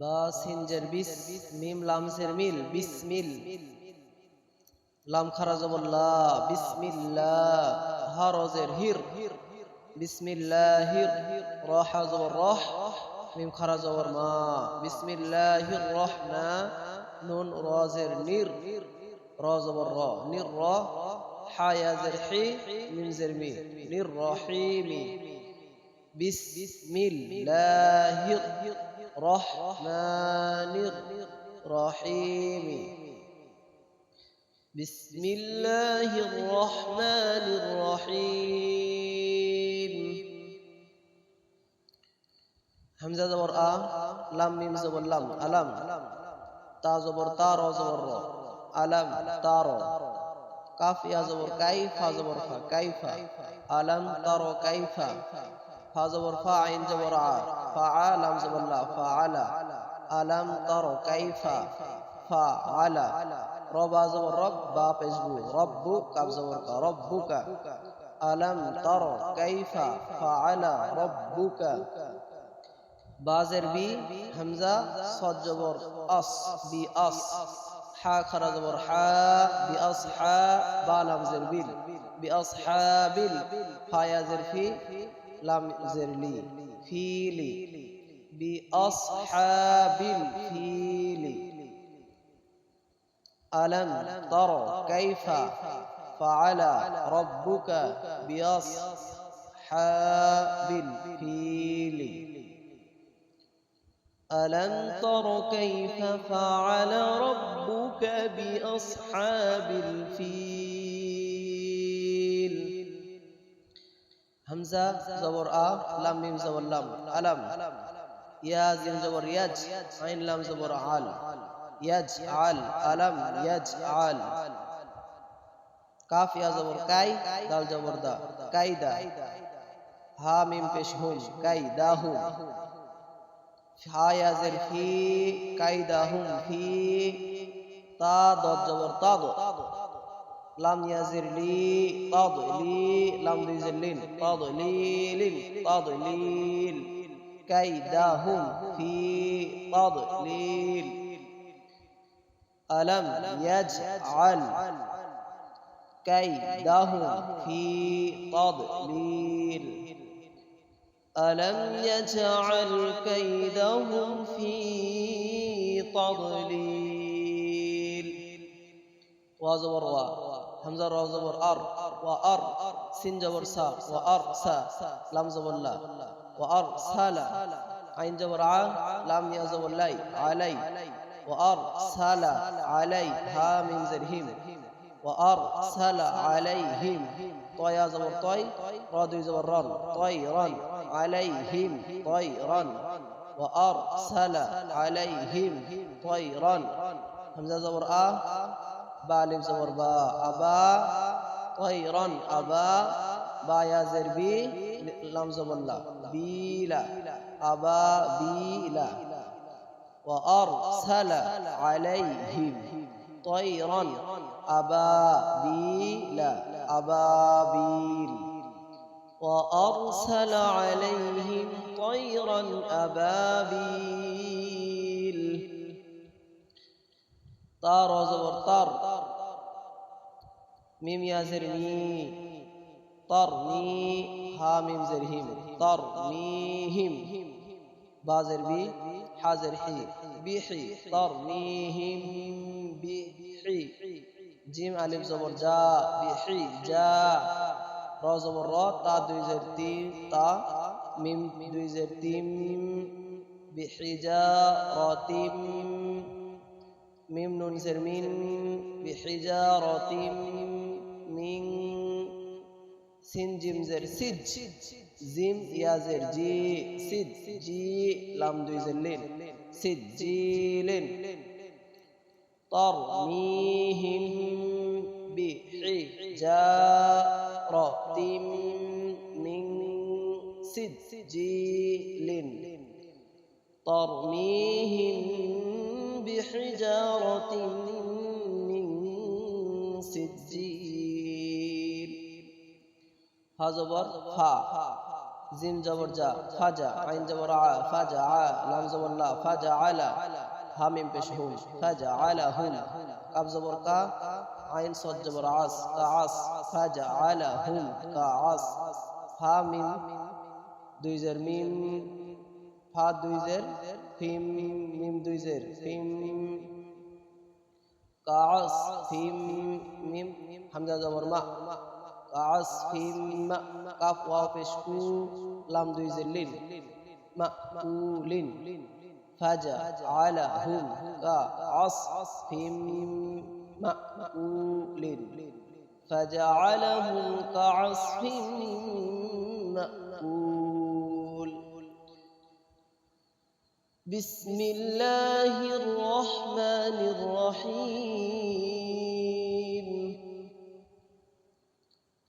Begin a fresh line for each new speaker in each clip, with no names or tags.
با سنجر بس ميم لام سرميل بسم لام خرج الله بسم الله هارزر هير بسم الله راح زبر راح ميم خرج زبر ما بسم الله الرحمن نون رازر نير را زبر نير را حا يا زر حي ميم زر مي نير رحيمي بسم الله الرحمن الرحيم بسم الله الرحمن الرحيم همزة زبر آ لام ميم زبر لام ألم تا زبر تا را زبر را ألم تا را كاف يا زبر كيف زبر فا كيف ألم تارو كيف فازور فاعل زبر فعال لام الله لا ألم تر كيف فعل ربا زور رب باب بزبو ربك أب زبر ربك ألم تر كيف فعل ربك بازر بي همزة صد زور أص بي أص حا خرج زبر حا بأصحاب بالام لام زر بأصحاب الفايا زر في لم زر لي فيلي بأصحاب الفيل ألم تر كيف فعل ربك بأصحاب الفيل ألم تر كيف فعل ربك بأصحاب الفيل হামজা জবর আ লাম মিম জবর লাম আলাম ইয়াজ ইম জবর ইয়াজ আইন লাম জবর আল ইয়াজ আল আলাম ইয়াজ আল কাফ ইয়া জবর কাই দাল জবর দা কাইদা হা মিম পেশ হুম কাইদা হুম হা ইয়া জের ফি কাইদা হুম ফি তা দদ জবর তা দদ لم يزر لي تضليل لم لي تضليل تضليل كيدهم في تضليل ألم يجعل كيدهم في تضليل ألم يجعل كيدهم في تضليل وزوروا حمزة را زبر ار و ار سین زبر سا و ار سا لام زبر لا و ار سالا عين زبر ع لام ي زبر لاي علي و ار سالا علي ها من زرهم و ار سالا عليهم طيا زبر طي رادو زبر ران طيرا عليهم طيرا و ار سالا عليهم طيرا حمزة زبر ا বা আলিম জবর বা আবা তৈরন আবা বা ইয়াজের বি লাম জবল্লা বিলা আবা বিলা وأرسل عليهم طيرا أبابيل أبابيل وأرسل عليهم طيرا أبابيل তার অজবর তার মিম ইয়াজের মি তর মি হা মিম জের হিম তর মি হিম বাজের বি হাজের হি বিহি তর মি হিম বিহি জিম আলিফ জবর যা বিহি যা র জবর র তা দুই জের তি তা মিম দুই জের তিম بحجارة ميم نون زر ميم بحجارة ميم سين سين جيم زر سج زيم يا زر جي سد جي لام دوي زر لين سد جي لين ترميهم بحجارة من سجيل ترميهم بحجارة من ها زبر ها زين زبر جا فاجا عين زبر ع فاجا ع لام زبر لا فاجا على هامين بشهون فاجا على هنا قاب زبر قا عين صوت زبر عص قعص فاجا على هم ها هامين دويزر ميم ها دويزر فيم ميم دويزر فيم قعص فيم ميم حمزة زبر ما وعصف ما قاف واو بشكو لام دويز الليل مأكول فجعلهم كعصف مأكول فجعلهم كعصف مأكول بسم الله الرحمن الرحيم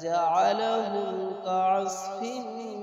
فجعلهم كعصف